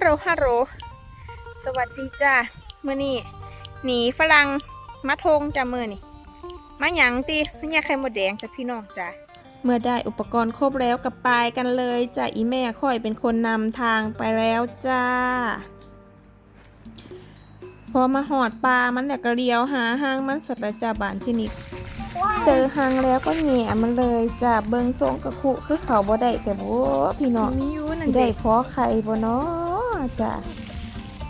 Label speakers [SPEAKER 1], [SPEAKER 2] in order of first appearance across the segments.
[SPEAKER 1] ลโหลฮัลโหลสวัสดีจ้ามื่อนี้หนีฝรั่งมาทงจ้ามือนี่มาหยังตีมาหยังไข่มดแดงจ้ะพี่น้องจ้าเมื่อได้อุปกรณ์ครบแล้วกับปายกันเลยจ้ะอีแม่ค่อยเป็นคนนำทางไปแล้วจ้า พอมาหอดปลามันแหละก็เลียวหาหางมันสัตว์ละจ้าบานที่นี่เจอหางแล้วก็แหง่มันเลยจ้าเบิงทรงกระคุคือเขาบ่ได้แต่โว้พี่น้อง
[SPEAKER 2] มีอยู่นั่น
[SPEAKER 1] ได้
[SPEAKER 2] เด็ก
[SPEAKER 1] เพราะใครบ่เนาะ จ้ะ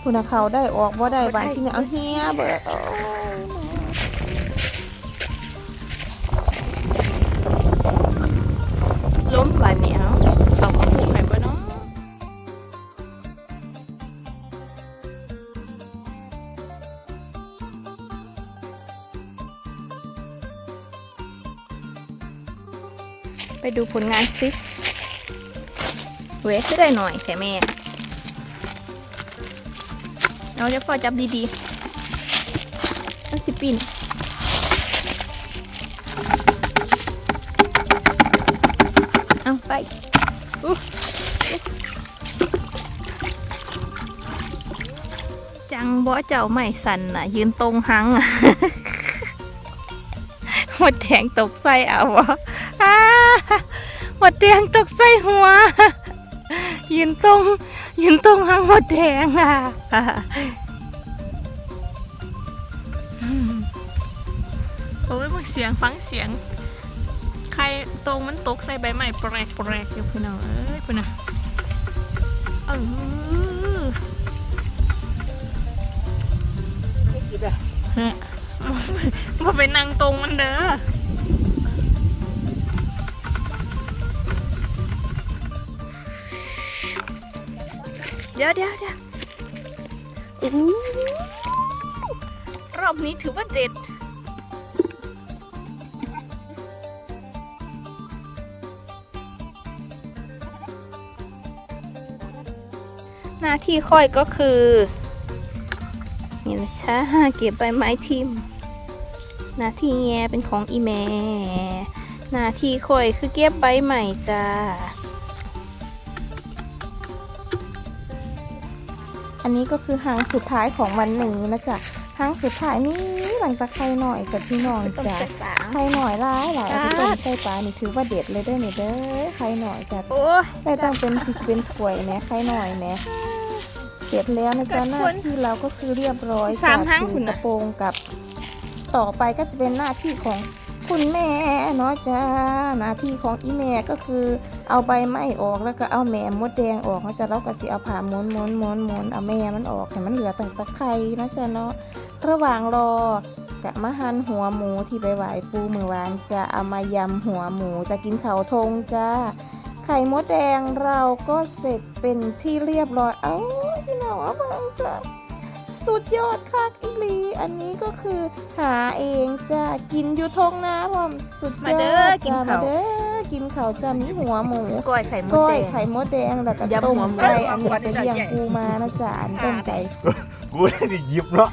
[SPEAKER 1] คุณน่ะเขาได้ออกบ่ได้บานที่เนี่ยเอาเฮียเบิดโอ้ย
[SPEAKER 2] ล้มป่านเนี้เอาต้องมาผูกให้บ่เนาะไปดูผลงานสิเว้ยได้หน่อยแค่แม่ เอาจะฟอจับดีๆมันสิปินเอาไปอุ๊จังบ่เจ้าไม่สันน่ะ ยืนตรงหังอะหมดแดงตกใส่เอาวะอ้าหมดแดงตกใส่หัว ยืนตรงยืนตรงหังหมดแดงอะโอ้ยมึงเสียงฟังเสียง ใครตรงมันตกใส่ใบไม้แปลกแปลกอยู่พี่น้องเอ้ยพี่นะเออฮะมาไปนั่งตรงมันเด้อ เดี๋ยวเดี๋ยวเดี๋ยวโอ้โหรอบนี้ถือว่าเด็ด หน้าที่ค่อยก็คือ นี่นะช้าเก็บใบไม้ทิมหน้าที่แงเป็นของอีแม่หน้าที่ค่อยคือเก็บใบใหม่จ้า
[SPEAKER 1] อันนี้ก็คือหางสุดท้ายของวันนี้นะจ๊ะหางสุดท้ายนี่หลังจากไข่หน่อยกับพี่น้อง
[SPEAKER 2] ต้ม
[SPEAKER 1] จ้ะ
[SPEAKER 2] จัดสาง
[SPEAKER 1] ไข่หน่อยร้ายหลายเอาไปต้ม
[SPEAKER 2] จ้า
[SPEAKER 1] ใส่ปลานี่ถือว่าเด็ดเลยเด้อนี่เด้อไข่หน่อยจ้ะ
[SPEAKER 2] โอ้ย
[SPEAKER 1] ได้ต้องเป็นสิบเป็นถ้วยแหม่ไข่หน่อยแหม่เสร็จแล้วนะจ๊ะ
[SPEAKER 2] กัด
[SPEAKER 1] หน้า
[SPEAKER 2] คน
[SPEAKER 1] ที่เราก็คือเรียบร้อย
[SPEAKER 2] สาม
[SPEAKER 1] จ้ะ
[SPEAKER 2] ทาง
[SPEAKER 1] ถื
[SPEAKER 2] คุณ
[SPEAKER 1] ก
[SPEAKER 2] น่ะ
[SPEAKER 1] ระโปรงกับ ต่อไปก็จะเป็นหน้าที่ของ คุณแม่เนาะจ้าหน้าที่ของอีแม่ก็คือเอาใบไม้ออกแล้วก็เอาแหม่มดแดงออกนะจ๊ะแล้วก็สิเอาผ่าม้วนม้วนม้วนม้วนเอาแม่มันออกให้มันเหลือแต่ตะไคร้นะจ๊ะเนาะระหว่างรอกะมาหั่นหัวหมูที่ไปไหวปูมือวานจะเอามายำหัวหมูจะกินเขาทงจ้าไข่มดแดงเราก็เสร็จเป็นที่เรียบร้อยเอ้าพี่น้องเอาเบังจ้ะ สุดยอดคักอีหลี อันนี้ก็คือหาเองจ้ะกินอยู่ทงนะพ่อมสุดย
[SPEAKER 2] มา
[SPEAKER 1] อ
[SPEAKER 2] เด้อ
[SPEAKER 1] ด
[SPEAKER 2] กิน
[SPEAKER 1] จ้ะ
[SPEAKER 2] ข้าว
[SPEAKER 1] มาเด้อกินข้าวจ้ะมีหัวหมู
[SPEAKER 2] ก้อยไข่มด
[SPEAKER 1] ก้อ
[SPEAKER 2] แด
[SPEAKER 1] ย
[SPEAKER 2] ง
[SPEAKER 1] ไข่มดแดงแล้วก็
[SPEAKER 2] ยำ
[SPEAKER 1] ต้ม
[SPEAKER 2] หัวหมู
[SPEAKER 1] ไก่อันนี้ไปเลี้ยงปูมานะจ๊ะอันต้มไก่
[SPEAKER 3] กูได้หยิบเนาะ